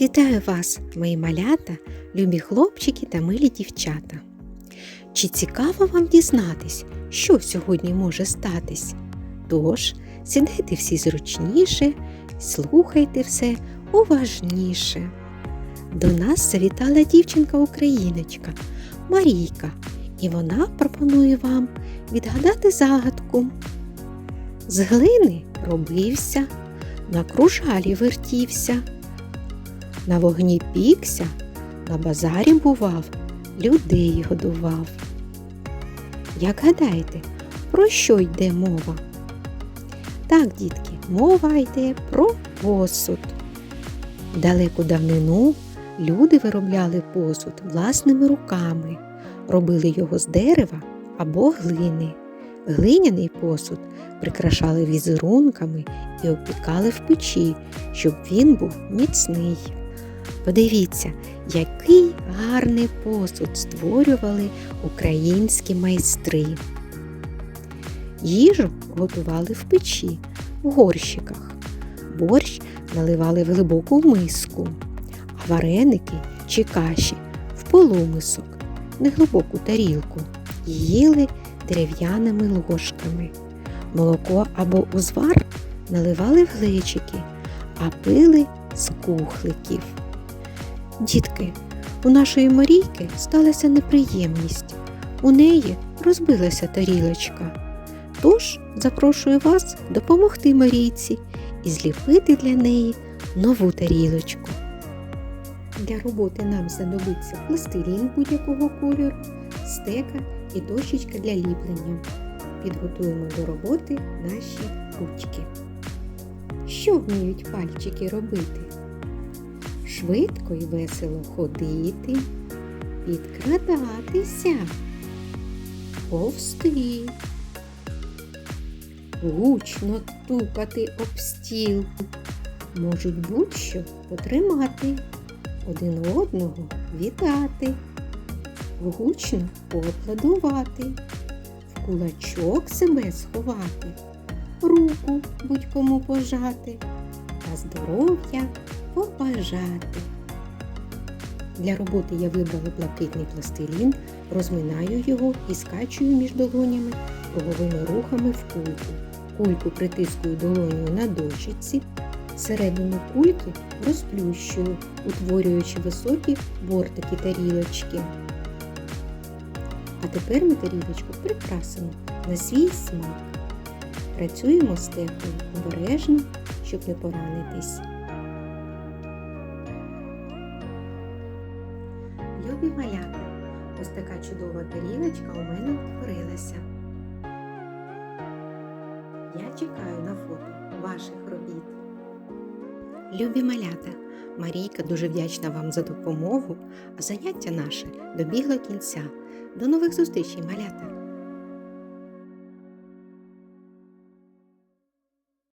Вітаю вас, мої малята, любі хлопчики та милі дівчата. Чи цікаво вам дізнатись, що сьогодні може статись? Тож, сідайте всі зручніше, слухайте все уважніше. До нас завітала дівчинка-україночка Марійка, і вона пропонує вам відгадати загадку. З глини робився, на кружалі вертівся. На вогні пікся, на базарі бував, людей годував. Як гадаєте, про що йде мова? Так, дітки, мова йде про посуд. Далеку давнину люди виробляли посуд власними руками, робили його з дерева або глини. Глиняний посуд прикрашали візерунками і опікали в печі, щоб він був міцний. Подивіться, який гарний посуд створювали українські майстри. Їжу готували в печі, в горщиках. Борщ наливали в глибоку миску, а вареники чи каші в полумисок, неглибоку тарілку їли дерев'яними ложками. Молоко або узвар наливали в глечики, а пили з кухликів. Дітки, у нашої Марійки сталася неприємність. У неї розбилася тарілочка. Тож запрошую вас допомогти Марійці і зліпити для неї нову тарілочку. Для роботи нам знадобиться пластилін будь-якого кольору, стека і дощечка для ліплення. Підготуємо до роботи наші ручки. Що вміють пальчики робити? Швидко і весело ходити, підкрадатися, повсти, гучно тупати об стіл, можуть будь-що потримати, один одного вітати, гучно поаплодувати, в кулачок себе сховати, руку будь-кому пожати, та здоров'я побажати. Для роботи я вибрала блакитний пластилін, розминаю його і скачую між долонями круговими рухами в кульку. Кульку притискую долоною на дощиці, середину кульки розплющую, утворюючи високі бортики тарілочки. А тепер ми тарілочку прикрасимо на свій смак. Працюємо степою обережно, щоб не поранитись. Любі малята, ось така чудова тарілочка у мене утворилася. Я чекаю на фото ваших робіт. Любі малята, Марійка дуже вдячна вам за допомогу, а заняття наше добігло кінця. До нових зустрічей, малята!